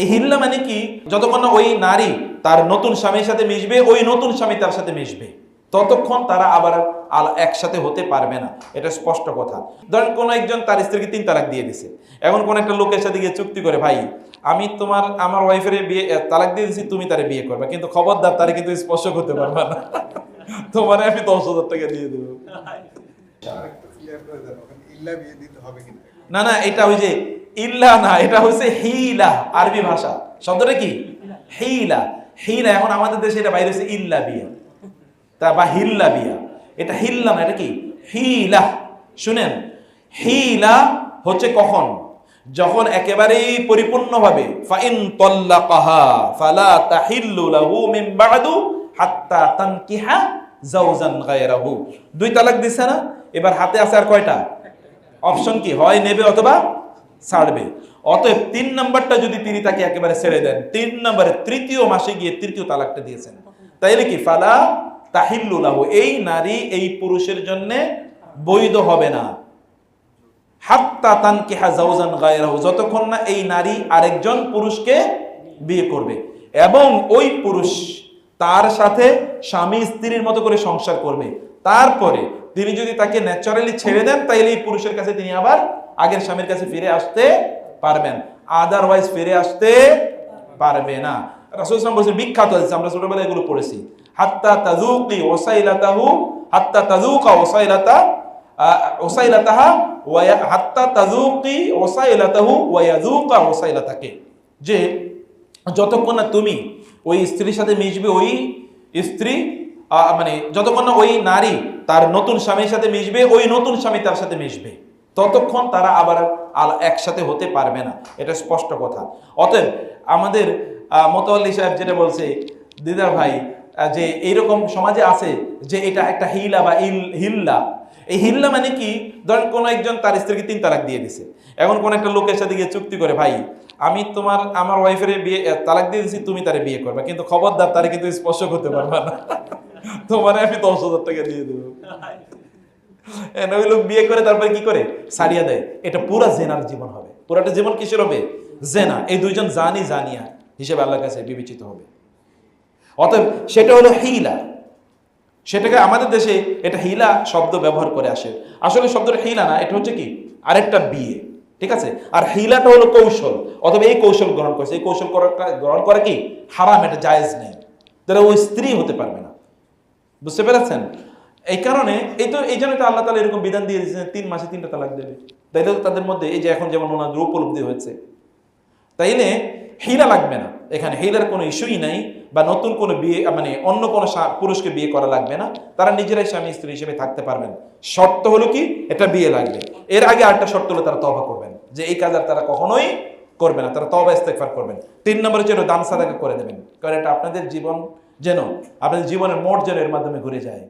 এই হিল্লা মানে কি? যতক্ষণ ওই নারী তার নতুন স্বামীর সাথে মিশবে ওই নতুন স্বামী তার সাথে মিশবে। ততক্ষণ তারা আবার একসাথে হতে পারবে না। এটা স্পষ্ট কথা। ধরেন কোন একজন তার স্ত্রীকে তিন তালাক দিয়ে দিছে। এখন কোন একটা লোকের সাথে গিয়ে চুক্তি করে ভাই আমি তোমার আমার ওয়াইফের বিয়ে তালাক দিয়ে দিছি তুমি তারে বিয়ে করবে। কিন্তু খবরদার তারে কিন্তু স্পর্শ করতে পারবে না। তোমার আমি দশ হাজার টাকা দিয়ে দেবো। না না এটা ওই যে ইল্লা না এটা হচ্ছে হিলা আরবি ভাষা। শব্দটা কি? হিলা। হিলা। এখন আমাদের দেশে এটা বাইরে হচ্ছে ইল্লা বিয়া। তা বা হিল্লা বিয়া। এটা হিল্লা না এটা কি? হিলা। শুনেন হিলা হচ্ছে কখন? যখন একেবারেই পরিপূর্ণভাবে ফাইন তল্লাকাহা ফালা তাহিল্লু লাহু মিন বাদু হাত্তা তানকিহা জাওজান গায়রাহু। দুই তালাক দিছে না? এবার হাতে আছে আর কয়টা? অপশন কি? হয় নেবে অথবা ছাড়বে। অতএব তিন নাম্বারটা যদি তিনি তাকে একেবারে ছেড়ে দেন, তিন নম্বরে তৃতীয় মাসে গিয়ে তৃতীয় তালাকটা দিয়েছেন। তাইলে কি? ফালা তাহিল্লুলাহ এই নারী এই পুরুষের জন্য বৈধ হবে না। হাত্তা তান কেহা জাউজান গায়রাহু, যতক্ষণ না এই নারী আরেকজন পুরুষকে বিয়ে করবে এবং ওই পুরুষ তার সাথে স্বামী স্ত্রীর মতো করে সংসার করবে। তারপরে তিনি যদি তাকে ন্যাচারালি ছেড়ে দেন, তাইলে এই পুরুষের কাছে তিনি আবার আগের স্বামীর কাছে ফিরে আসতে পারবেন। আদারওয়াইজ ফিরে আসতে পারবে না। রাসূল সাল্লাল্লাহু আলাইহি বিখ্যাত হয়েছে আমরা ছোটবেলায় এগুলো পড়েছি। হাত্তা তাযুকি ওয়াসাইলাতাহু হাত্তা তাযুকা ওয়াসাইলাতা ওসাইলাতাহা ওয়া হাত্তা তাযুকি ওসাইলাতাহু ওয়া ইয়াযুকা ওসাইলাতাকে। যে যতক্ষণ না তুমি ওই স্ত্রীর সাথে মিশবে, ওই স্ত্রী মানে যতক্ষণ না ওই নারী তার নতুন স্বামীর সাথে মিশবে, ওই নতুন স্বামী তার সাথে মিশবে। ততক্ষণ তারা আবার একসাথে হতে পারবে না। এটা স্পষ্ট কথা। অতএব আমাদের আহ, মোতাল্লি সাহেব যেটা বলছে দিদার ভাই যে এইরকম সমাজে আছে যে এটা একটা হিলা বা ইল হিল্লা। এই হিল্লা মানে কি? ধরেন কোনো একজন তার স্ত্রীকে তিন তালাক দিয়ে দিছে। এখন কোন একটা লোকের সাথে গিয়ে চুক্তি করে ভাই আমি তোমার আমার ওয়াইফের বিয়ে তালাক দিয়ে দিছি তুমি তারে বিয়ে করবে। কিন্তু খবরদার তারে কিন্তু স্পর্শ করতে পারবে না। তোমার আমি দশ হাজার টাকা দিয়ে দেবো। লোক বিয়ে করে, তারপরে কি করে? সারিয়া দেয়। এটা পুরা জেনার জীবন হবে। পুরাটা জীবন কিসের হবে? জেনা। এই জানি জানিয়া হিসেবে আল্লাহর কাছে বিবেচিত হবে। অতএব সেটা হলো হিলা। সেটাকে আমাদের দেশে এটা হিলা শব্দ ব্যবহার করে আসে। আসলে শব্দটা হিলা না, এটা হচ্ছে কি? আরেকটা বিয়ে। ঠিক আছে? আর হিলাটা হলো কৌশল। অথবা এই কৌশল গ্রহণ করেছে। এই কৌশল করাটা গ্রহণ করা কি? হারাম, এটা জায়েজ নেই। তাহলে ওই স্ত্রী হতে পারবে না। বুঝতে পেরেছেন? এই কারণে এই তো, এই জন্য আল্লাহ তালা এরকম বিধান দিয়ে দিয়েছেন, তিন মাসে তিনটা তালাক দেবে। তাইলে তো তাদের মধ্যে এই যে এখন যেমন ওনাদের উপলব্ধি হয়েছে, তাইলে হিলা লাগবে না। এখানে হিলার কোনো ইস্যুই নাই বা নতুন কোনো বিয়ে মানে অন্য কোনো পুরুষকে বিয়ে করা লাগবে না। তারা নিজেরাই স্বামী স্ত্রী হিসেবে থাকতে পারবেন। শর্ত হলো কি? এটা বিয়ে লাগবে। এর আগে আরেকটা শর্ত হলো তারা তবা করবেন, যে এই কাজ আর তারা কখনোই করবে না, তারা তবা ইস্তেকফার করবেন। তিন নম্বরে যেন দান সাদাকা করে দেবেন। কারণ এটা আপনাদের জীবন যেন, আপনাদের জীবনের মোট যেন এর মাধ্যমে ঘুরে যায়।